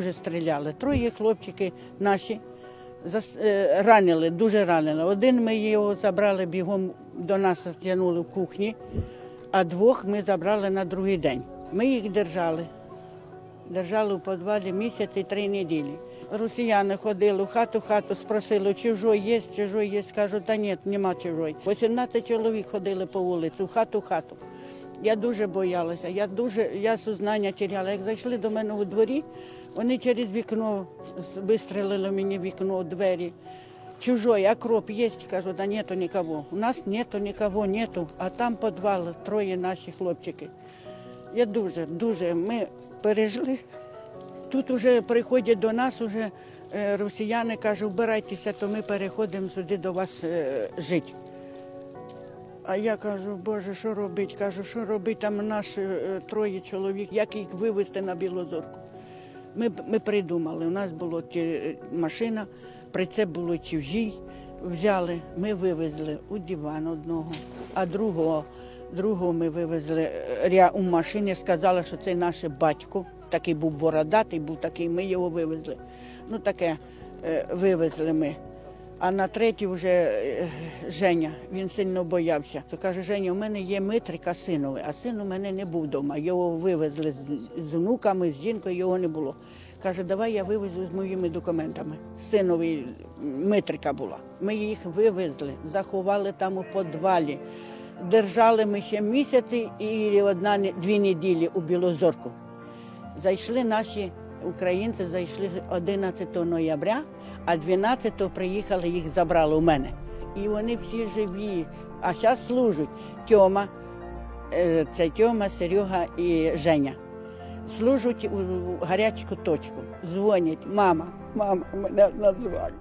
дуже стріляли. Троє хлопчики наші е, ранили, дуже ранили. Один ми його забрали бігом до нас, тягнули в кухні, а двох ми забрали на другий день. Ми їх держали. Держали в підвалі місяць і три неділі. Росіяни ходили в хату в хату, спросили, чужой є, чужой є. Кажу, та ні, нема чужой. 18 чоловік ходили по вулиці, в хату в хату. Я дуже боялася, я дуже, я сознання теряла. Як зайшли до мене у дворі, вони через вікно вистрелили мені вікно, двері. Чужой, окроп есть? Кажу, да нету никого. У нас нету никого, нету. А там підвал, троє наші хлопчики. Я дуже, дуже, ми пережили. Тут вже приходять до нас уже е, росіяни, кажуть, вбирайтеся, то ми переходимо сюди до вас е, жити. А я кажу, Боже, що робити? Кажу, що робити? Там наш е, троє чоловік, як їх вивезти на Білозорку? Ми, ми придумали, у нас була машина, прицеп було чужій, взяли, ми вивезли у диван одного, а другого, другого ми вивезли е, ря- у машині, сказали, що це наш батько, такий був бородатий, був такий, ми його вивезли. Ну таке е, вивезли ми. А на третій вже е, Женя, він сильно боявся. То каже, Женя, у мене є Митрика синовий, а син у мене не був вдома. Його вивезли з, внуками, з жінкою, його не було. Каже, давай я вивезу з моїми документами. Синові Митрика була. Ми їх вивезли, заховали там у підвалі. Держали ми ще місяці і одна дві неділі у Білозорку. Зайшли наші українці, зайшли 11 ноября, а 12 приїхали, їх забрали у мене. І вони всі живі. А зараз служать Тьома, е, це Тьома, Серега і Женя. Служать у гарячку точку. Дзвонять, мама, мама, мене назвали.